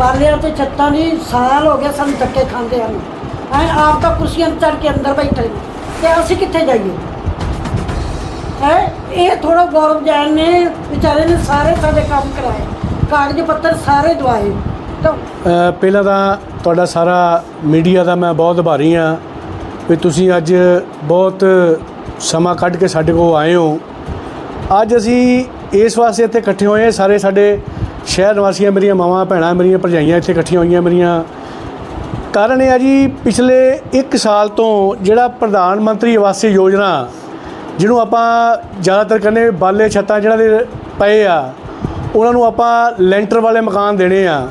ਬਾਲਿਆਂ ਤੇ ਛੱਤਾਂ ਦੀ ਸਾਲ ਹੋ ਗਿਆ ਸਾਨੂੰ ਧੱਕੇ ਖਾਂਦੇ ਹਨ ਐ ਆਪ ਤਾਂ ਕੁਰਸੀਆਂ ਚੜ ਕੇ ਅੰਦਰ ਬੈਠੇ ਨੇ। ਤੇ ਅਸੀਂ ਕਿੱਥੇ ਜਾਈਏ? ਹੈ? ਇਹ ਥੋੜਾ ਗੌਰਵ ਜੈਨ ਨੇ ਵਿਚਾਰੇ ਨੇ ਸਾਰੇ ਸਾਡੇ ਕੰਮ ਕਰਾਏ। ਕਾਗਜ਼ ਪੱਤਰ ਸਾਰੇ ਦਵਾਏ। ਤਾਂ ਅ, ਪਹਿਲਾਂ ਤਾਂ ਤੁਹਾਡਾ ਸਾਰਾ ਮੀਡੀਆ ਦਾ ਮੈਂ ਬਹੁਤ ਆਭਾਰੀ ਹਾਂ ਵੀ ਤੁਸੀਂ ਅੱਜ ਬਹੁਤ ਸਮਾਂ ਕੱਢ ਕੇ ਸਾਡੇ ਕੋਲ ਆਏ ਹੋ। ਅੱਜ ਅਸੀਂ ਇਸ ਵਾਸਤੇ ਇੱਥੇ ਇਕੱਠੇ ਹੋਏ ਹਾਂ ਸਾਰੇ ਸਾਡੇ ਸ਼ਹਿਰ ਨਿਵਾਸੀਆਂ ਮੇਰੀਆਂ, ਮਾਵਾਂ, ਭੈਣਾਂ ਮੇਰੀਆਂ, ਭਰਜਾਈਆਂ ਇੱਥੇ ਇਕੱਠੀਆਂ ਹੋਈਆਂ ਮੇਰੀਆਂ। ਕਾਰਨ ਇਹ ਆ ਜੀ, ਪਿਛਲੇ 1 ਸਾਲ ਤੋਂ ਜਿਹੜਾ ਪ੍ਰਧਾਨ ਮੰਤਰੀ ਆਵਾਸ ਯੋਜਨਾ, ਜਿਹਨੂੰ ਆਪਾਂ ਜ਼ਿਆਦਾਤਰ ਕਹਿੰਦੇ ਬਾਲੇ ਛੱਤਾਂ ਜਿਹੜਾ ਦੇ ਪਏ ਆ, ਉਹਨਾਂ ਨੂੰ ਆਪਾਂ ਲੈਂਟਰ ਵਾਲੇ ਮਕਾਨ ਦੇਣੇ ਆ।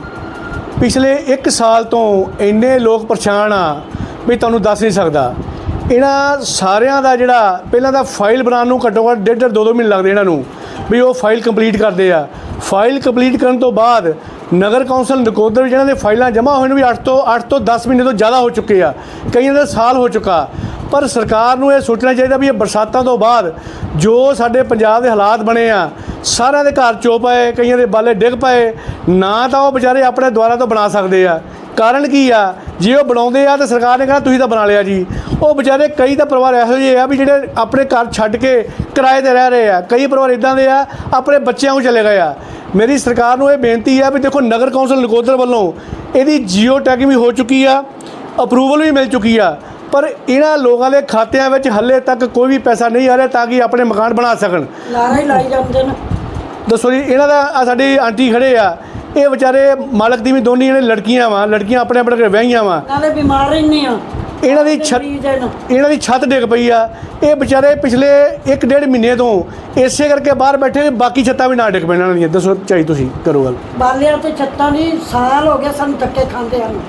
ਪਿਛਲੇ 1 ਸਾਲ ਤੋਂ ਇੰਨੇ ਲੋਕ ਪਰੇਸ਼ਾਨ ਆ ਵੀ ਤੁਹਾਨੂੰ ਦੱਸ ਨਹੀਂ ਸਕਦਾ। ਇਹਨਾਂ ਸਾਰਿਆਂ ਦਾ ਜਿਹੜਾ, ਪਹਿਲਾਂ ਤਾਂ ਫਾਈਲ ਬਣਾਉਣ ਨੂੰ ਘੱਟੋ ਘੱਟ ਡੇਢ ਡੇਢ ਦੋ ਦੋ ਮਹੀਨੇ ਲੱਗਦੇ ਇਹਨਾਂ ਨੂੰ, ਵੀ ਉਹ ਫਾਈਲ ਕੰਪਲੀਟ ਕਰਦੇ ਆ। ਫਾਈਲ ਕੰਪਲੀਟ ਕਰਨ ਤੋਂ ਬਾਅਦ ਨਗਰ ਕੌਂਸਲ ਨਕੋਦਰ ਜਿਹਨਾਂ ਦੇ ਫਾਈਲਾਂ ਜਮ੍ਹਾਂ ਹੋਏ ਵੀ 8 ਤੋਂ 8 ਤੋਂ 10 ਮਹੀਨੇ ਤੋਂ ਜ਼ਿਆਦਾ ਹੋ ਚੁੱਕੇ ਆ। ਕਈਆਂ ਦਾ ਸਾਲ ਹੋ ਚੁੱਕਾ। ਪਰ ਸਰਕਾਰ ਨੂੰ ਇਹ ਸੋਚਣਾ ਚਾਹੀਦਾ ਵੀ ਇਹ ਬਰਸਾਤਾਂ ਤੋਂ ਬਾਅਦ ਜੋ ਸਾਡੇ ਪੰਜਾਬ ਦੇ ਹਾਲਾਤ ਬਣੇ ਆ, ਸਾਰਿਆਂ ਦੇ ਘਰ ਚੋ ਪਏ ਕਈਆਂ ਦੇ ਬਾਲੇ ਡਿੱਗ ਪਏ, ਨਾ ਤਾਂ ਉਹ ਵਿਚਾਰੇ ਆਪਣੇ ਦੁਆਰਾ ਤੋਂ ਬਣਾ ਸਕਦੇ ਆ। ਕਾਰਨ ਕੀ ਆ? ਜੇ ਉਹ ਬਣਾਉਂਦੇ ਆ ਤਾਂ ਸਰਕਾਰ ਨੇ ਕਹਿੰਦਾ ਤੁਸੀਂ ਤਾਂ ਬਣਾ ਲਿਆ ਜੀ। ਉਹ ਵਿਚਾਰੇ ਕਈ ਤਾਂ ਪਰਿਵਾਰ ਇਹੋ ਜਿਹੇ ਆ ਵੀ ਜਿਹੜੇ ਆਪਣੇ ਘਰ ਛੱਡ ਕੇ ਕਿਰਾਏ ਤੇ ਰਹਿ ਰਹੇ ਆ। ਕਈ ਪਰਿਵਾਰ ਇਦਾਂ ਦੇ ਆ, ਆਪਣੇ ਬੱਚਿਆਂ ਨੂੰ ਚਲੇ ਗਏ ਆ। ਮੇਰੀ ਸਰਕਾਰ ਨੂੰ ਇਹ ਬੇਨਤੀ ਆ ਵੀ ਦੇਖੋ ਨਗਰ ਕੌਂਸਲ ਨਕੋਦਰ ਵੱਲੋਂ ਇਹਦੀ ਜੀਓ ਟੈਗਿੰਗ ਵੀ ਹੋ ਚੁੱਕੀ ਆ ਅਪਰੂਵਲ ਵੀ ਮਿਲ ਚੁੱਕੀ ਆ ਪਰ ਇਹਨਾਂ ਲੋਕਾਂ ਦੇ ਖਾਤਿਆਂ ਵਿੱਚ ਹੱਲੇ ਤੱਕ ਕੋਈ ਵੀ ਪੈਸਾ ਨਹੀਂ ਆ ਰਿਹਾ ਤਾਂ ਕਿ ਆਪਣੇ ਮਕਾਨ ਬਣਾ ਸਕਣ। ਲਾਰਾ ਹੀ ਲਾਈ ਜਾਂਦੇ ਨੇ। ਦੱਸੋ ਜੀ ਇਹਨਾਂ ਦਾ ਸਾਡੀ ਆਂਟੀ ਖੜੇ ਆ ਇਹ ਵਿਚਾਰੇ ਮਾਲਕ ਦੀ ਵੀ ਦੋਨੀ ਜਿਹੜੇ ਲੜਕੀਆਂ ਵਾ ਲੜਕੀਆਂ ਆਪਣੇ ਆਪਣੇ ਘਰ ਵਿਆਹੀਆਂ ਵਾ। ਨਾਲੇ ਬਿਮਾਰ ਰਹਿੰਦੇ ਆ। ਇਹਨਾਂ ਦੀ ਛੱਤ। ਇਹਨਾਂ। ਦੀ ਛੱਤ ਡਿੱਗ ਪਈ ਆ। ਇਹ ਵਿਚਾਰੇ ਪਿਛਲੇ 1.5 ਮਹੀਨੇ ਤੋਂ ਇਸੇ ਕਰਕੇ ਬਾਹਰ ਬੈਠੇ ਨੇ, ਬਾਕੀ ਛੱਤਾਂ ਵੀ ਨਾ ਡਿੱਗ ਪੈਣ ਦੀਆਂ ਦੱਸੋ ਚਾਹੀ ਤੁਸੀਂ ਕਰੋ ਗੱਲ। ਬਾਲਿਆਂ ਤੇ ਛੱਤਾਂ ਦੀ ਸਾਲ ਹੋ ਗਿਆ ਸਾਨੂੰ ਧੱਕੇ ਖਾਂਦੇ ਹਨ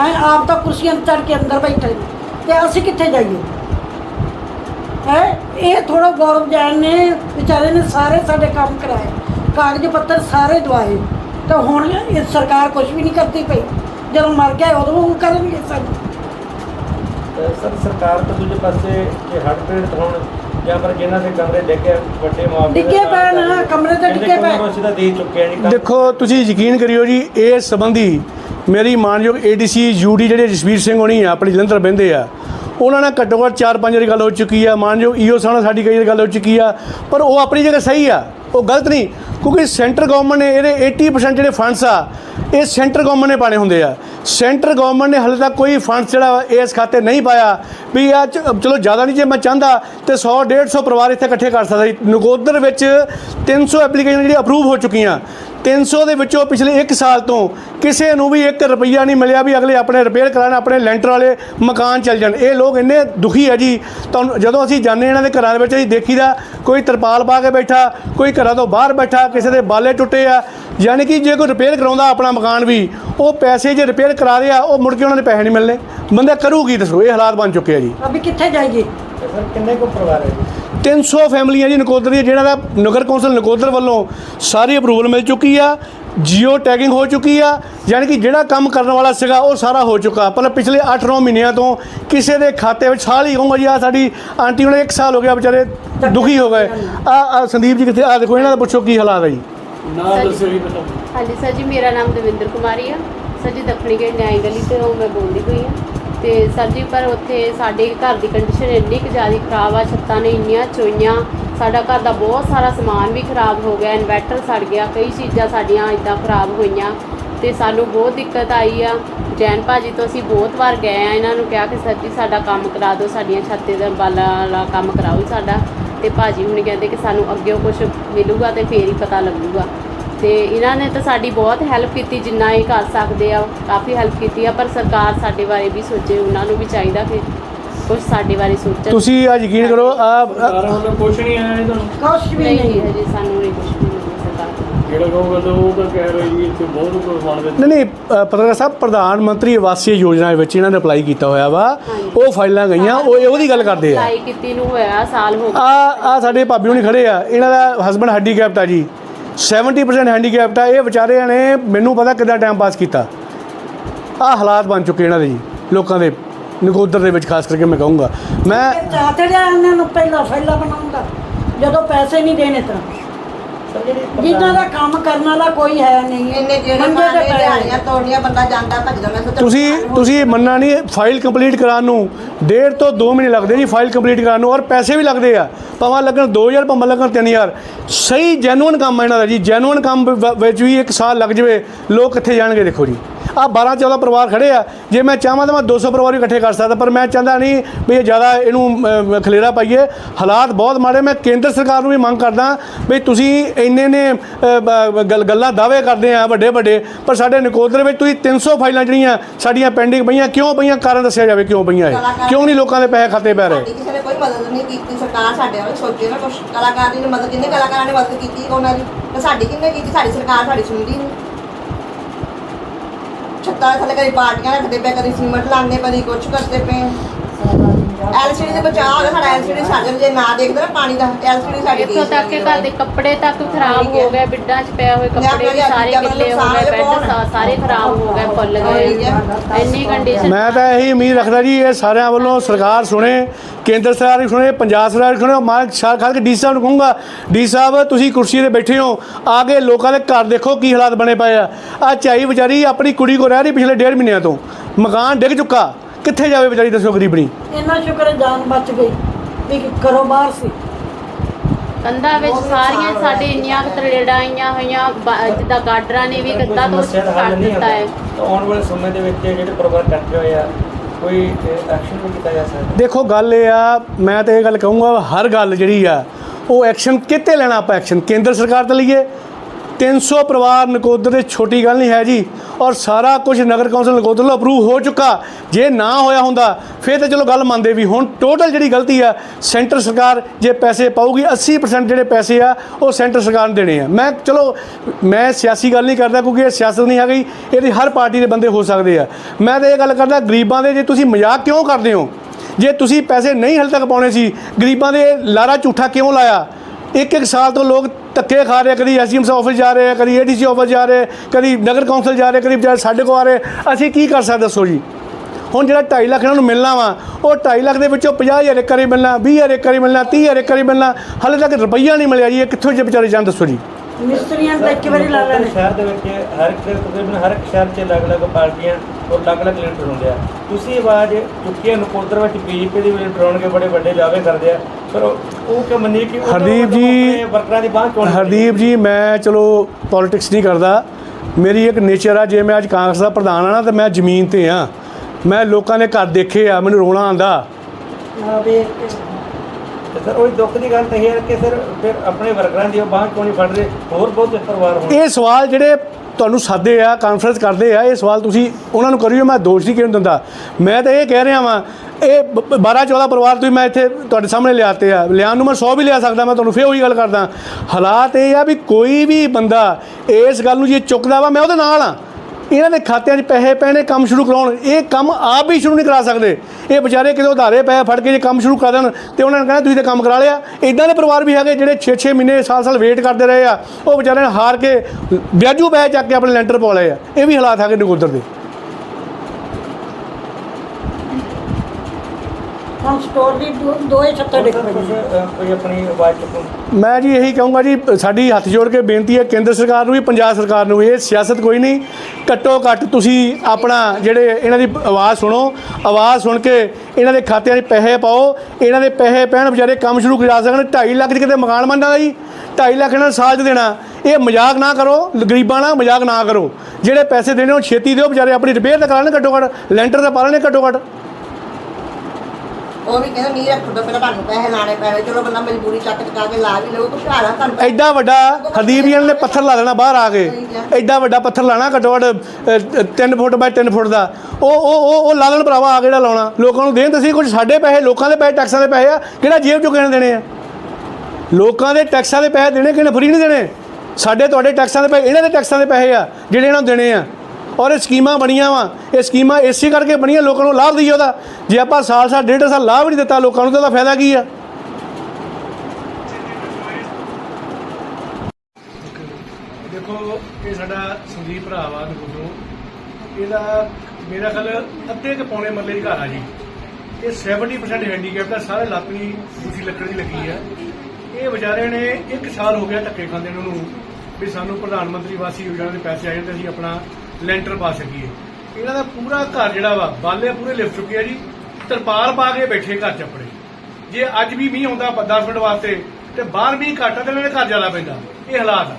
ਐ ਆਪ ਤਾਂ ਕੁਰਸੀਆਂ ਚੜ ਕੇ ਅੰਦਰ ਬੈਠੇ ਨੇ। ਤੇ ਅਸੀਂ ਕਿੱਥੇ ਜਾਈਏ? ਹੈ? ਇਹ ਥੋੜਾ ਗੌਰਵ ਜੈਨ ਨੇ ਵਿਚਾਰੇ ਨੇ ਸਾਰੇ ਸਾਡੇ ਕੰਮ ਕਰਾਏ। ਕਾਗਜ਼ ਪੱਤਰ ਸਾਰੇ ਦਵਾਏ। ਤਾਂ ਹੁਣ ਇਹ ਸਰਕਾਰ ਕੁਝ ਵੀ ਨਹੀਂ ਕਰਦੀ ਪਈ। ਜਦੋਂ ਮਰ ਗਿਆ ਉਦੋਂ ਉਹ ਕਰਨਗੇ ਸਾਨੂੰ। ਸਰ ਸਰਕਾਰ ਤੋਂ ਦੂਜੇ ਪਾਸੇ ਜੇ ਹੜ੍ਹ ਪੀੜਤ ਹੋਣ ਜਾਂ ਪਰ ਜਿਨ੍ਹਾਂ ਦੇ ਕਮਰੇ ਡਿੱਗੇ ਵੱਡੇ ਮੁਆਵਜ਼ੇ ਡਿੱਗੇ ਪਏ ਨਾ, ਕਮਰੇ ਤਾਂ ਡਿੱਗੇ ਪਏ। ਅਸੀਂ ਤਾਂ ਦੇ ਚੁੱਕੇ ਆ ਜੀ। ਦੇਖੋ ਤੁਸੀਂ ਯਕੀਨ ਕਰਿਓ ਜੀ ਇਸ ਸੰਬੰਧੀ ਮੇਰੀ ਮਾਨਯੋਗ ਏਡੀਸੀ ਯੂਡੀ ਜਿਹੜੇ ਜਸਵੀਰ ਸਿੰਘ ਹੋਣੀ ਆ ਆਪਣੀ ਜਲੰਧਰ ਬਹਿੰਦੇ ਆ ਉਹਨਾਂ ਨਾਲ ਘੱਟੋ ਘੱਟ ਚਾਰ ਪੰਜ ਵਾਰੀ ਗੱਲ ਹੋ ਚੁੱਕੀ ਆ ਮਾਨਯੋਗ ਈਓ ਸਾਨਾ ਸਾਡੀ ਕਈ ਵਾਰੀ ਗੱਲ ਹੋ ਚੁੱਕੀ ਆ ਪਰ ਉਹ ਆਪਣੀ ਜਗ੍ਹਾ ਸਹੀ ਆ ਉਹ ਗਲਤ ਨਹੀਂ, ਕਿਉਂਕਿ ਸੈਂਟਰ ਗਵਰਨਮੈਂਟ ਨੇ ਇਹਦੇ 80% ਜਿਹੜੇ ਫੰਡਸ ਆ, ਇਹ ਸੈਂਟਰ ਗਵਰਨਮੈਂਟ ਨੇ ਪਾਣੇ ਹੁੰਦੇ ਆ। ਸੈਂਟਰ ਗਵਰਨਮੈਂਟ ਨੇ ਹਾਲੇ ਤੱਕ ਕੋਈ ਫੰਡ ਜਿਹੜਾ ਇਸ ਖਾਤੇ ਨਹੀਂ ਪਾਇਆ ਵੀ ਆ ਚਲੋ ਜ਼ਿਆਦਾ ਨਹੀਂ ਜੇ ਮੈਂ ਚਾਹੁੰਦਾ ਤੇ 100 150 ਪਰਿਵਾਰ ਇੱਥੇ ਇਕੱਠੇ ਕਰ ਸਕਦਾ ਸੀ। ਨਗੋਦਰ ਵਿੱਚ 300 ਐਪਲੀਕੇਸ਼ਨ ਜਿਹੜੀ ਅਪਰੂਵ ਹੋ ਚੁੱਕੀਆਂ। 300 ਦੇ ਵਿੱਚੋਂ ਪਿਛਲੇ 1 ਸਾਲ ਤੋਂ ਕਿਸੇ ਨੂੰ ਵੀ 1 ਰੁਪਈਆ ਨਹੀਂ ਮਿਲਿਆ ਵੀ ਅਗਲੇ ਆਪਣੇ ਰਿਪੇਅਰ ਕਰਾਉਣ ਆਪਣੇ ਲੈਂਟਰ ਵਾਲੇ ਮਕਾਨ ਚੱਲ ਜਾਣ। ਇਹ ਲੋਕ ਇੰਨੇ ਦੁਖੀ ਆ ਜੀ। ਤੁਹਾਨੂੰ ਜਦੋਂ ਅਸੀਂ ਜਾਂਦੇ ਇਹਨਾਂ ਦੇ ਘਰਾਂ ਦੇ ਵਿੱਚ ਅਸੀਂ ਦੇਖੀਦਾ ਕੋਈ ਤਰਪਾਲ ਪਾ ਕੇ ਬੈਠਾ ਕੋਈ ਘਰਾਂ ਤੋਂ ਬਾਹਰ ਬੈਠਾ ਕਿਸੇ ਦੇ ਬਾਲੇ ਟੁੱਟੇ ਆ ਯਾਨੀ ਕਿ ਜੇ ਕੋਈ ਰਿਪੇਅਰ ਕਰਾਉਂਦਾ ਆਪਣਾ ਮਕਾਨ ਵੀ ਉਹ ਪੈਸੇ ਜੇ ਰਿਪੇਅਰ ਕਰਾ ਰਿਹਾ ਉਹ ਮੁੜ ਕੇ ਉਹਨਾਂ ਦੇ ਪੈਸੇ ਨਹੀਂ ਮਿਲਣੇ। ਬੰਦਾ ਕਰੂਗੀ ਦੱਸੋ? ਇਹ ਹਾਲਾਤ ਬਣ ਚੁੱਕੇ ਆ ਜੀ। ਅਭੀ ਕਿੱਥੇ ਜਾਈਏ ਤੇ ਸਰ ਕਿੰਨੇ ਕੁ ਪਰਿਵਾਰ ਹੈ ਜੀ? 300 ਫੈਮਲੀਆਂ ਜੀ ਨਕੋਦਰ ਦੀਆਂ ਜਿਹਨਾਂ ਦਾ ਨਗਰ ਕੌਂਸਲ ਨਕੋਦਰ ਵੱਲੋਂ ਸਾਰੀ ਅਪਰੂਵਲ ਮਿਲ ਚੁੱਕੀ ਆ ਜੀਓ ਟੈਗਿੰਗ ਹੋ ਚੁੱਕੀ ਆ ਯਾਨੀ ਕਿ ਜਿਹੜਾ ਕੰਮ ਕਰਨ ਵਾਲਾ ਸੀਗਾ ਉਹ ਸਾਰਾ ਹੋ ਚੁੱਕਾ। ਪਰ ਪਿਛਲੇ 8-9 ਮਹੀਨਿਆਂ ਤੋਂ ਕਿਸੇ ਦੇ ਖਾਤੇ ਵਿੱਚ ਸਾਲ ਹੀ ਕਹੂੰਗਾ ਜੀ ਆ ਸਾਡੀ ਆਂਟੀ ਹੁਣ 1 ਸਾਲ ਹੋ ਗਿਆ ਵਿਚਾਰੇ ਦੁਖੀ ਹੋ ਗਏ। ਆ ਆ ਸੰਦੀਪ ਜੀ ਕਿੱਥੇ ਆ ਦੇਖੋ ਇਹਨਾਂ ਦਾ ਪੁੱਛੋ ਕੀ ਹਾਲਾਤ ਹੈ ਜੀ। ਹਾਂਜੀ ਸਰ ਜੀ ਮੇਰਾ ਨਾਮ ਦਵਿੰਦਰ ਕੁਮਾਰੀ ਆ। ਸਰ ਜੀ ਦੱਖਣੀ ਗੇਟ ਨਿਆਈ ਗਲੀ ਤੋਂ ਮੈਂ ਬੋਲਦੀ ਪਈ ਆ। ਤੇ ਸਰ ਜੀ, ਪਰ ਉੱਥੇ ਸਾਡੇ ਘਰ ਦੀ ਕੰਡੀਸ਼ਨ ਇੰਨੀ ਕੁ ਜ਼ਿਆਦਾ ਖਰਾਬ ਆ, ਛੱਤਾਂ ਨੇ ਇੰਨੀਆਂ ਚੋਈਆਂ, ਸਾਡਾ ਘਰ ਦਾ ਬਹੁਤ ਸਾਰਾ ਸਮਾਨ ਵੀ ਖਰਾਬ ਹੋ ਗਿਆ ਇਨਵਰਟਰ ਸੜ ਗਿਆ, ਕਈ ਚੀਜ਼ਾਂ ਸਾਡੀਆਂ ਇਦਾਂ ਖਰਾਬ ਹੋਈਆਂ ਤੇ ਸਾਨੂੰ ਬਹੁਤ ਦਿੱਕਤ ਆਈ ਆ। ਜੈਨ ਭਾਜੀ ਤੋਂ ਅਸੀਂ ਬਹੁਤ ਵਾਰ ਗਏ ਆ, ਇਹਨਾਂ ਨੂੰ ਕਿਹਾ ਕਿ ਸਰ ਜੀ, ਸਾਡਾ ਕੰਮ ਕਰਾ ਦਿਓ, ਸਾਡੀਆਂ ਛੱਤੇ ਦਾ ਬਾਲਾਂ ਵਾਲਾ ਕੰਮ ਕਰਾਓ ਸਾਡਾ। ਤੇ ਭਾਜੀ ਹੁਣ ਕਹਿੰਦੇ ਕਿ ਸਾਨੂੰ ਅੱਗੇ ਕੁਝ ਮਿਲੂਗਾ ਤੇ ਫੇਰ ਹੀ ਪਤਾ ਲੱਗੂਗਾ। ਤੇ ਇਹਨਾਂ ਨੇ ਤਾਂ ਸਾਡੀ ਬਹੁਤ ਹੈਲਪ ਕੀਤੀ ਜਿੰਨਾ ਇਹ ਕਰ ਸਕਦੇ ਆ ਕਾਫੀ ਹੈਲਪ ਕੀਤੀ ਆ ਪਰ ਸਰਕਾਰ ਸਾਡੇ ਬਾਰੇ ਵੀ ਸੋਚੇ ਉਹਨਾਂ ਨੂੰ ਵੀ ਚਾਹੀਦਾ ਕਿ ਕੁਝ ਸਾਡੇ ਬਾਰੇ ਸੋਚਣ। ਤੁਸੀਂ ਆ ਯਕੀਨ ਕਰੋ ਆ ਸਰਕਾਰ ਵੱਲੋਂ ਕੁਛ ਨਹੀਂ ਆਇਆ ਜੀ ਤੁਹਾਨੂੰ ਕੁਛ ਵੀ ਨਹੀਂ ਨਹੀਂ। ਹਜੇ ਸਾਨੂੰ ਨਹੀਂ ਕੁਝ ਵੀ ਮਿਲਿਆ ਸਰਕਾਰ ਤੋਂ। ਜਿਹੜਾ ਕਹੂਗਾ ਤਾਂ ਉਹ ਤਾਂ ਕਹਿ ਰਹੇ ਜੀ ਇੱਥੇ ਬਹੁਤ ਕੁਝ ਫੰਡ ਦੇ ਨਹੀਂ ਨਹੀਂ ਅ, ਪੱਤਰਕਾਰ ਸਾਹਿਬ ਪ੍ਰਧਾਨ ਮੰਤਰੀ ਆਵਾਸ ਯੋਜਨਾ ਦੇ ਵਿੱਚ ਇਹਨਾਂ ਨੇ ਅਪਲਾਈ ਕੀਤਾ ਹੋਇਆ ਵਾ। ਉਹ ਫਾਈਲਾਂ ਗਈਆਂ ਉਹ ਉਹਦੀ ਗੱਲ ਕਰਦੇ ਆ। ਅਪਲਾਈ ਕੀਤੀ ਨੂੰ ਹੋਇਆ ਸਾਲ ਹੋ ਗਿਆ ਆ ਆ ਸਾਡੇ ਭਾਬੀ ਹੁਣੀ ਖੜੇ ਆ। ਇਹਨਾਂ ਦਾ ਹਸਬੰਡ ਹੈਂਡੀਕੈਪਟ ਆ ਜੀ। 70% ਹੈਂਡੀਕੈਪਟ ਆ। ਇਹ ਵਿਚਾਰਿਆਂ ਨੇ ਮੈਨੂੰ ਪਤਾ ਕਿੱਦਾਂ ਟਾਈਮ ਪਾਸ ਕੀਤਾ। ਆ ਹਾਲਾਤ ਬਣ ਚੁੱਕੇ ਇਹਨਾਂ ਦੇ ਜੀ, ਲੋਕਾਂ ਦੇ, ਨਕੋਦਰ ਦੇ ਵਿੱਚ, ਖਾਸ ਕਰਕੇ ਮੈਂ ਕਹੂੰਗਾ। ਮੈਂ ਚਾਹਤੇ ਰਿਹਾ ਇਹਨਾਂ ਨੂੰ, ਪਹਿਲਾਂ ਫੈਲਾ ਬਣਾਉਂਦਾ। ਜਦੋਂ ਪੈਸੇ ਨਹੀਂ ਦੇਣੇ ਤਾਂ। ਜਿਨ੍ਹਾਂ ਦਾ ਕੰਮ ਕਰਨ ਵਾਲਾ ਕੋਈ ਹੈ ਨਹੀਂ। ਇੰਨੇ ਜਿਹੜੇ ਮੰਜੇ ਮਾਰੇ ਤੇ ਪਏ ਦਿਹਾੜੀਆਂ ਤੋੜਨੀਆਂ ਬੰਦਾ ਜਾਂਦਾ ਭੱਜਦਾ ਮੈਂ ਸੋਚਿਆ ਤੁਸੀਂ ਤੁਸੀਂ ਮੰਨਣਾ ਨਹੀਂ ਫਾਈਲ ਕੰਪਲੀਟ ਕਰਾਉਣ ਨੂੰ ਡੇਢ ਤੋਂ 2 ਮਹੀਨੇ ਲੱਗਦੇ ਜੀ ਫਾਈਲ ਕੰਪਲੀਟ ਕਰਾਉਣ ਨੂੰ ਔਰ ਪੈਸੇ ਵੀ ਲੱਗਦੇ ਆ। ਭਾਵੇਂ ਲੱਗਣ 2000 ਭਾਵੇਂ ਲੱਗਣ 3000 ਸਹੀ ਜੈਨੂਇਨ ਕੰਮ ਹੈ ਇਹਨਾਂ ਦਾ ਜੀ। ਜੈਨੂਇਨ ਕੰਮ ਵ- ਵਿੱਚ ਵੀ 1 ਸਾਲ ਲੱਗ ਜਾਵੇ ਲੋਕ ਕਿੱਥੇ ਜਾਣਗੇ ਦੇਖੋ ਜੀ। ਆ 12 14 ਪਰਿਵਾਰ ਖੜੇ ਆ। ਜੇ ਮੈਂ ਚਾਹਾਂ ਤਾਂ ਮੈਂ 200 ਪਰਿਵਾਰ ਵੀ ਇਕੱਠੇ ਕਰ ਸਕਦਾ ਪਰ ਮੈਂ ਚਾਹੁੰਦਾ ਨਹੀਂ ਵੀ ਇਹ ਜ਼ਿਆਦਾ ਇਹਨੂੰ ਖਲੇਰਾ ਪਾਈਏ। ਹਾਲਾਤ ਬਹੁਤ ਮਾੜੇ ਮੈਂ ਕੇਂਦਰ ਸਰਕਾਰ ਨੂੰ ਵੀ ਮੰਗ ਕਰਦਾ ਵੀ ਤੁਸੀਂ ਇੰਨੇ ਨੇ ਗੱਲ- ਦਾਅਵੇ ਕਰਦੇ ਆ ਵੱਡੇ ਵੱਡੇ ਪਰ ਸਾਡੇ ਨਕੋਦਰ ਵਿੱਚ ਤੁਸੀਂ 300 ਫਾਈਲਾਂ ਜਿਹੜੀਆਂ ਸਾਡੀਆਂ ਪੈਂਡਿੰਗ ਪਈਆਂ ਕਿਉਂ ਪਈਆਂ? ਕਾਰਨ ਦੱਸਿਆ ਜਾਵੇ ਕਿਉਂ ਪਈਆਂ ਇਹ? ਕਿਉਂ ਨਹੀਂ ਲੋਕਾਂ ਦੇ ਪੈਸੇ ਖਾਤੇ ਪੈ ਰਹੇ? ਕਿਸੇ ਨੇ ਕੋਈ ਮਦਦ ਨਹੀਂ ਕੀਤੀ ਸਰਕਾਰ ਸਾਡੇ ਵੱਲ ਸੋਚੇ ਨਾ ਕੁਛ। ਕਲਾਕਾਰ ਦੀ ਮਦਦ ਕਿੰਨੇ ਕਲਾਕਾਰਾਂ ਨੇ ਮਦਦ ਕੀਤੀ ਉਹਨਾਂ ਦੀ ਸਾਡੀ ਕਿੰਨੇ ਕੀਤੀ? ਸਾਡੀ ਸਰਕਾਰ ਸਾਡੀ ਸੁਣਦੀ ਨਹੀਂ। ਛੱਤਾਂ ਦੇ ਥੱਲੇ ਕਦੀ ਪਾਰਟੀਆਂ ਰੱਖਦੇ ਪਏ ਕਦੀ ਸੀਮੈਂਟ ਲਾਉਂਦੇ ਕਦੀ ਕੁਛ ਕਰਦੇ ਪਏ। ਐਲਸੀਡੀ ਦੇ ਬਚਾਅ ਹੋ ਗਿਆ ਸਾਡਾ ਐਲਸੀਡੀ ਸਾਡੇ ਜੇ ਨਾ ਦੇਖਦੇ ਨਾ ਪਾਣੀ ਦਾ ਐਲਸੀਡੀ ਸਾਡੀ ਇੱਥੋਂ ਤੱਕ ਕਿ ਘਰ ਦੇ ਕੱਪੜੇ ਤੱਕ ਖਰਾਬ ਹੋ। ਗਏ ਬਿੱਡਾਂ 'ਚ ਪਏ ਹੋਏ ਕੱਪੜੇ ਵੀ ਸਾਰੇ ਗਿੱਲੇ ਹੋ ਗਏ ਬੈੱਡ ਸਾ- ਸਾਰੇ ਖਰਾਬ ਹੋ ਗਏ ਫੁੱਲ ਗਏ। ਇੰਨੀ ਕੰਡੀਸ਼ਨ ਮੈਂ ਤਾਂ ਇਹੀ ਉਮੀਦ ਰੱਖਦਾ ਜੀ ਇਹ ਸਾਰਿਆਂ ਵੱਲੋਂ ਸਰਕਾਰ ਸੁਣੇ ਕੇਂਦਰ ਸਰਕਾਰ ਵੀ ਸੁਣੇ ਪੰਜਾਬ ਸਰਕਾਰ ਵੀ ਸੁਣੇ ਮੈਂ ਸਾਰ ਖਾਲ ਕੇ ਡੀ ਸਾਹਿਬ ਨੂੰ ਕਹੂੰਗਾ ਡੀ ਸਾਹਿਬ ਤੁਸੀਂ ਕੁਰਸੀ ਤੇ ਬੈਠੇ ਹੋ ਆ ਕੇ ਲੋਕਾਂ ਦੇ ਘਰ ਦੇਖੋ ਕੀ ਹਾਲਾਤ ਬਣੇ ਪਏ ਆ। ਆ ਝਾਈ ਵਿਚਾਰੀ ਆਪਣੀ ਕੁੜੀ ਕੋ ਰਹਿ ਰਹੀ ਪਿਛਲੇ ਡੇਢ ਮਹੀਨਿਆਂ ਤੋਂ ਮਕਾਨ ਡਿੱਗ ਚੁੱਕਾ। ਕਿੱਥੇ ਜਾਵੇ ਵਿਚਾਰੀ ਦੱਸੋ ਗਰੀਬਣੀ? ਇੰਨਾ ਸ਼ੁਕਰ ਹੈ ਜਾਨ ਬਚ ਗਈ ਵੀ ਘਰੋਂ ਬਾਹਰ ਸੀ। ਕੰਧਾਂ ਵਿੱਚ ਸਾਰੀਆਂ ਸਾਡੇ ਇੰਨੀਆਂ ਕੁ ਤਰੇੜਾਂ ਆਈਆਂ ਹੋਈਆਂ ਬ- ਜਿੱਦਾਂ ਗਾਡਰਾਂ ਨੇ ਵੀ ਕੰਧਾਂ ਤੋਂ ਸਮੱਸਿਆ ਦਾ ਹੱਲ ਕੱਟ ਨਹੀਂ ਦਿੱਤਾ ਹੈ। ਹੁੰਦਾ ਤਾਂ ਆਉਣ ਵਾਲੇ ਸਮੇਂ ਦੇ ਵਿੱਚ ਜਿਹੜੇ ਪਰਿਵਾਰ ਇਕੱਠੇ ਹੋਏ ਆ ਕੋਈ ਐਕਸ਼ਨ ਵੀ ਕੀਤਾ ਜਾ ਸਕਦਾ। ਦੇਖੋ ਗੱਲ ਇਹ ਆ ਮੈਂ ਤਾਂ ਇਹ ਗੱਲ ਕਹੂੰਗਾ ਹਰ ਗੱਲ ਜਿਹੜੀ ਆ ਉਹ ਐਕਸ਼ਨ ਕਿੱਥੇ ਲੈਣਾ ਆਪਾਂ ਐਕਸ਼ਨ ਕੇਂਦਰ ਸਰਕਾਰ ਤੇ ਲਈਏ। 300 ਪਰਿਵਾਰ ਨਕੋਦਰ ਦੇ ਛੋਟੀ ਗੱਲ ਨਹੀਂ ਹੈ ਜੀ। ਔਰ ਸਾਰਾ ਕੁਝ ਨਗਰ ਕੌਂਸਲ ਨਕੋਦਰ ਵੱਲੋਂ ਅਪਰੂਵ ਹੋ ਚੁੱਕਾ। ਜੇ ਨਾ ਹੋਇਆ ਹੁੰਦਾ, ਫਿਰ ਤਾਂ ਚਲੋ ਗੱਲ ਮੰਨਦੇ ਵੀ, ਹੁਣ ਟੋਟਲ ਜਿਹੜੀ ਗਲਤੀ ਆ, ਸੈਂਟਰ ਸਰਕਾਰ ਜੇ ਪੈਸੇ ਪਾਊਗੀ 80% ਜਿਹੜੇ ਪੈਸੇ ਆ, ਉਹ ਸੈਂਟਰ ਸਰਕਾਰ ਨੂੰ ਦੇਣੇ ਆ। ਮੈਂ ਚਲੋ, ਮੈਂ ਸਿਆਸੀ ਗੱਲ ਨਹੀਂ ਕਰਦਾ ਕਿਉਂਕਿ ਇਹ ਸਿਆਸਤ ਨਹੀਂ ਹੈਗੀ, ਇਹਦੀ ਹਰ ਪਾਰਟੀ ਦੇ ਬੰਦੇ ਹੋ ਸਕਦੇ ਆ। ਮੈਂ ਤਾਂ ਇਹ ਗੱਲ ਕਰਦਾ, ਗਰੀਬਾਂ ਦੇ ਜੇ ਤੁਸੀਂ ਮਜ਼ਾਕ ਕਿਉਂ ਕਰਦੇ ਹੋ? ਜੇ ਤੁਸੀਂ ਪੈਸੇ ਨਹੀਂ ਹਲ ਤੱਕ ਪਾਉਣੇ ਸੀ, ਗਰੀਬਾਂ ਦੇ ਲਾਰਾ ਝੂਠਾ ਕਿਉਂ ਲਾਇਆ? ਇੱਕ ਇੱਕ ਸਾਲ ਤੋਂ ਲੋਕ ਧੱਕੇ ਖਾ ਰਹੇ ਕਦੀ ਐਸਡੀਐਮ ਆਫਿਸ ਜਾ ਰਹੇ ਆ, ਕਦੀ ਏਡੀਸੀ ਆਫਿਸ ਜਾ ਰਹੇ ਕਦੀ ਨਗਰ ਕੌਂਸਲ ਜਾ ਰਹੇ ਕਦੀ ਵਿਚਾਰੇ ਸਾਡੇ ਕੋਲ ਆ ਰਹੇ ਅਸੀਂ ਕੀ ਕਰ ਸਕਦੇ ਦੱਸੋ ਜੀ? ਹੁਣ ਜਿਹੜਾ 2.5 ਲੱਖ ਇਹਨਾਂ ਨੂੰ ਮਿਲਣਾ ਵਾ, ਉਹ 2.5 ਲੱਖ ਦੇ ਵਿੱਚੋਂ 50000 ਇੱਕ ਵਾਰੀ ਮਿਲਣਾ 20000 ਇੱਕ ਵਾਰੀ ਮਿਲਣਾ 30000 ਇੱਕ ਵਾਰੀ ਮਿਲਣਾ, ਹਾਲੇ ਤੱਕ ਰੁਪਈਆ ਨਹੀਂ ਮਿਲਿਆ ਜੀ, ਇਹ ਕਿੱਥੋਂ ਜੇ ਵਿਚਾਰੇ ਜਾਣ, ਦੱਸੋ ਜੀ? ਮਿਸਤਰੀਆਂ ਤਾਂ ਇੱਕ ਵਾਰੀ ਲਾ ਲੈਣੇ। ਸ਼ਹਿਰ ਦੇ ਵਿੱਚ ਹਰ ਇੱਕ ਤਕਰੀਬਨ ਹਰ ਇੱਕ ਸ਼ਹਿਰ 'ਚ ਅਲੱਗ-ਅਲੱਗ ਪਾਰਟੀਆਂ ਔਰ ਅਲੱਗ-ਅਲੱਗ ਲੀਡਰ ਹੁੰਦੇ ਆ। ਤੁਸੀਂ ਆਵਾਜ਼ ਚੁੱਕੀ ਹੈ ਨਕੋਦਰ ਵਿੱਚ ਬੀਜੇਪੀ ਦੇ ਲੀਡਰ ਹੋਣਗੇ ਬੜੇ ਵੱਡੇ ਦਾਅਵੇ ਕਰਦੇ ਆ। ਪਰ ਉਹ ਕਿ ਮੰਨੀ ਕਿ ਹਰਦੀਪ ਜੀ- ਵਰਕਰਾਂ ਦੀ ਬਾਂਹ ਚੋਣ ਹਰਦੀਪ ਜੀ ਮੈਂ ਚਲੋ ਪੋਲਿਟਿਕਸ ਨਹੀਂ ਕਰਦਾ। ਮੇਰੀ ਇੱਕ ਨੇਚਰ ਆ ਜੇ ਮੈਂ ਅੱਜ ਕਾਂਗਰਸ ਦਾ ਪ੍ਰਧਾਨ ਆ ਨਾ ਤਾਂ ਮੈਂ ਜ਼ਮੀਨ ਤੇ ਆ। ਮੈਂ ਲੋਕਾਂ ਦੇ ਘਰ ਦੇਖੇ ਆ ਮੈਨੂੰ ਰੋਣਾ ਆਂਦਾ ਆ ਵੇਖ ਕੇ। ਤੇ ਸਰ ਉਹ ਦੁੱਖ ਦੀ ਗੱਲ ਤਾਂ ਇਹ ਹੈ ਕਿ ਸਰ ਫਿਰ ਆਪਣੇ ਵਰਕਰਾਂ ਦੀ ਉਹ ਬਾਂਹ ਕਿਉਂ ਨਹੀਂ ਫੜ ਰਹੇ ਹੋਰ ਬਹੁਤ ਪਰਿਵਾਰ ਹੋਣ। ਇਹ ਸਵਾਲ ਜਿਹੜੇ ਤੁਹਾਨੂੰ ਸਾਦੇ ਆ ਕਾਨਫਰੰਸ ਕਰਦੇ ਆ, ਇਹ ਸਵਾਲ ਤੁਸੀਂ ਉਹਨਾਂ ਨੂੰ ਕਰਿਓ, ਮੈਂ ਦੋਸ਼ ਨਹੀਂ ਕਿਉਂ ਦਿੰਦਾ। ਮੈਂ ਤਾਂ ਇਹ ਕਹਿ ਰਿਹਾ ਵਾਂ, ਇਹ 12 14 ਪਰਿਵਾਰ ਤੁਸੀਂ ਮੈਂ ਇੱਥੇ ਤੁਹਾਡੇ ਸਾਹਮਣੇ ਲਿਆਤੇ ਆ। ਲਿਆਉਣ ਨੂੰ ਮੈਂ 100 ਵੀ ਲਿਆ ਸਕਦਾ, ਮੈਂ ਤੁਹਾਨੂੰ ਫੇਰ ਉਹੀ ਗੱਲ ਕਰਦਾ। ਹਾਲਾਤ ਇਹ ਆ ਵੀ ਕੋਈ ਵੀ ਬੰਦਾ ਇਸ ਗੱਲ ਨੂੰ ਜੇ ਚੁੱਕਦਾ ਵਾ, ਮੈਂ ਉਹਦੇ ਨਾਲ ਆ। ਇਹਨਾਂ ਦੇ ਖਾਤਿਆਂ 'ਚ ਪੈਸੇ ਪੈਣੇ, ਕੰਮ ਸ਼ੁਰੂ ਕਰਾਉਣ। ਇਹ ਕੰਮ ਆਪ ਵੀ ਸ਼ੁਰੂ ਨਹੀਂ ਕਰਾ ਸਕਦੇ। ਇਹ ਵਿਚਾਰੇ ਕਿਤੇ ਉਧਾਰੇ ਪੈਸੇ ਫੜ ਕੇ ਜੇ ਕੰਮ ਸ਼ੁਰੂ ਕਰ ਦੇਣ ਤੇ ਉਹਨਾਂ ਨੇ ਕਹਿੰਦਾ ਤੁਸੀਂ ਤਾਂ ਕੰਮ ਕਰਾ ਲਿਆ। ਇਦਾਂ ਦੇ ਪਰਿਵਾਰ ਵੀ ਹੈਗੇ ਜਿਹੜੇ 6-6 ਮਹੀਨੇ, ਸਾਲ-ਸਾਲ ਵੇਟ ਕਰਦੇ ਰਹੇ ਆ। ਉਹ ਵਿਚਾਰੇ ਨੇ ਹਾਰ ਕੇ ਵਿਆਜੂ ਪੈਸੇ ਚੱਕ ਕੇ ਆਪਣੇ ਲੈਂਟਰ ਪਾ ਲਏ ਆ। ਇਹ ਵੀ ਹਾਲਾਤ ਹੈਗੇ ਨਗੋਦਰ ਦੇ। ਹੁਣ ਸਟੋਰ ਦੀ ਦੋ- ਦੋਏ ਛੱਤਾਂ ਡਿੱਗ ਸਰ, ਕੁਛ, ਪਈਆਂ ਅ, ਕੋਈ ਆਪਣੀ ਆਵਾਜ਼ ਚੁੱਕੋ। ਮੈਂ ਜੀ ਇਹੀ ਕਹੂੰਗਾ ਜੀ ਸਾਡੀ ਹੱਥ ਜੋੜ ਕੇ ਬੇਨਤੀ ਹੈ ਕੇਂਦਰ ਸਰਕਾਰ ਨੂੰ ਵੀ ਪੰਜਾਬ ਸਰਕਾਰ ਨੂੰ ਵੀ, ਇਹ ਸਿਆਸਤ ਕੋਈ ਨਹੀਂ ਘੱਟੋ ਘੱਟ ਤੁਸੀਂ ਆਪਣਾ ਜਿਹੜੇ ਇਹਨਾਂ ਦੀ ਆਵਾਜ਼ ਸੁਣੋ ਆਵਾਜ਼ ਸੁਣ ਕੇ ਇਹਨਾਂ ਦੇ ਖਾਤਿਆਂ 'ਚ ਪੈਸੇ ਪਾਓ ਇਹਨਾਂ ਦੇ ਪੈਸੇ ਪੈਣ ਵਿਚਾਰੇ ਕੰਮ ਸ਼ੁਰੂ ਕਰਾ ਸਕਣ 2.5 ਲੱਖ 'ਚ ਕਿਤੇ ਮਕਾਨ ਬਣ ਜਾਂਦਾ ਜੀ 2.5 ਲੱਖ ਇਹਨਾਂ ਨੂੰ ਸਾਲ 'ਚ ਦੇਣਾ ਇਹ ਮਜ਼ਾਕ ਨਾ ਕਰੋ ਗਰੀਬਾਂ ਨਾਲ ਮਜ਼ਾਕ ਨਾ ਕਰੋ ਜਿਹੜੇ ਪੈਸੇ ਦੇਣੇ ਉਹ ਛੇਤੀ ਦਿਓ ਵਿਚਾਰੇ ਆਪਣੀ ਰਿਪੇਅਰ ਤਾਂ ਕਰਾ ਲੈਣ ਘੱਟੋ ਘੱਟ ਲੈਂਟਰ ਤਾਂ ਪਾ ਲੈਣ ਘੱਟੋ ਘੱਟ। ਉਹ ਵੀ ਕਹਿੰਦਾ ਨਹੀਂ ਰੱਖੋ ਤਾਂ ਪਹਿਲਾਂ ਤੁਹਾਨੂੰ ਪੈਸੇ ਲਾਣੇ ਪੈਣੇ। ਚਲੋ ਬੰਦਾ ਮਜਬੂਰੀ ਚੱਕ ਚਕਾ ਕੇ ਲਾ ਵੀ ਲਓ ਕੁਛ ਹਾਰਾ ਤੁਹਾਨੂੰ ਪੈਸੇ- ਐਡਾ ਵੱਡਾ ਹਰਦੀਪ ਜੀ ਨੇ ਪੱਥਰ ਲਾ ਦੇਣਾ ਬਾਹਰ ਆ ਕੇ। ਐਡਾ ਵੱਡਾ ਪੱਥਰ ਲਾਣਾ ਘੱਟੋ ਘੱਟ 3 ਫੁੱਟ ਬਾਈ 3 ਫੁੱਟ ਦਾ। ਉਹ ਉਹ ਉਹ ਉਹ ਲਾ ਦੇਣ ਭਰਾਵਾ ਆ ਕਿਹੜਾ ਲਾਉਣਾ? ਲੋਕਾਂ ਨੂੰ ਦੇਣ ਤੁਸੀਂ ਕੁਝ ਸਾਡੇ ਪੈਸੇ ਲੋਕਾਂ ਦੇ ਪੈਸੇ ਟੈਕਸਾਂ ਦੇ ਪੈਸੇ ਆ ਕਿਹੜਾ ਜੇਬ ਚੋਂ ਕਿਹਨੇ ਦੇਣੇ ਆ? ਲੋਕਾਂ ਦੇ ਟੈਕਸਾਂ ਦੇ ਪੈਸੇ ਦੇਣੇ ਕਿਹਨੇ ਫਰੀ ਨਹੀਂ ਦੇਣੇ? ਸਾਡੇ ਤੁਹਾਡੇ ਟੈਕਸਾਂ ਦੇ ਪੈਸੇ ਇਹਨਾਂ ਦੇ ਟੈਕਸਾਂ ਦੇ ਪੈਸੇ ਆ ਜਿਹੜੇ ਇਹਨਾਂ ਨੂੰ ਦੇਣੇ ਆ। ਔਰ ਇਹ ਸਕੀਮਾਂ ਬਣੀਆਂ ਵਾ। ਇਹ ਸਕੀਮਾਂ ਇਸੇ ਕਰਕੇ ਬਣੀਆਂ, ਲੋਕਾਂ ਨੂੰ ਲਾਭ ਦਈਏ ਉਹਦਾ। ਜੇ ਆਪਾਂ ਸਾਲ ਸਾਲ, ਡੇਢ ਸਾਲ ਲਾਭ ਨਹੀਂ ਦਿੱਤਾ ਲੋਕਾਂ ਨੂੰ, ਤਾਂ ਉਹਦਾ ਫਾਇਦਾ ਕੀ ਆ? ਦੇਖੋ, ਇਹ ਸਾਡਾ ਸੰਦੀਪ ਭਰਾ ਵਾ ਗੁਰੂ ਇਹਦਾ ਮੇਰਾ ਖਿਆਲ ਅੱਧੇ ਕੁ ਪੌਣੇ ਮਰਲੇ ਦੀ ਘਰ ਆ ਜੀ। ਇਹ 70% ਹੈਂਡੀਕੈਪ ਦਾ ਸਾਰੇ ਲੱਤ ਦੀ ਦੂਜੀ ਲੱਕੜ ਦੀ ਲੱਗੀ ਆ। ਇਹ ਵਿਚਾਰੇ ਨੇ 1 ਸਾਲ ਹੋ ਗਿਆ ਧੱਕੇ ਖਾਂਦੇ ਨੂੰ ਵੀ ਸਾਨੂੰ ਪ੍ਰਧਾਨ ਮੰਤਰੀ ਵਾਸੀ ਯੋਜਨਾ ਦੇ ਪੈਸੇ ਆਏ ਜਾਂਦੇ, ਅਸੀਂ ਆਪਣਾ ਲੈਂਟਰ ਪਾ ਸਕੀਏ। ਇਹਨਾਂ ਦਾ ਪੂਰਾ ਘਰ ਜਿਹੜਾ ਵਾ, ਬਾਲੇ ਪੂਰੇ ਲਿਫਟ ਚੁੱਕੇ ਆ ਜੀ। ਤਰਪਾਲ ਪਾ ਕੇ ਬੈਠੇ ਘਰ ਚ ਆਪਣੇ। ਜੇ ਅੱਜ ਵੀ ਮੀਂਹ ਹੁੰਦਾ 10 ਮਿੰਟ ਵਾਸਤੇ ਤੇ ਬਾਹਰ ਮੀਂਹ ਘੱਟ ਆ ਤੇ ਇਹਨਾਂ ਦੇ ਘਰ ਜਾਣਾ ਪੈਂਦਾ। ਇਹ ਹਾਲਾਤ ਆ।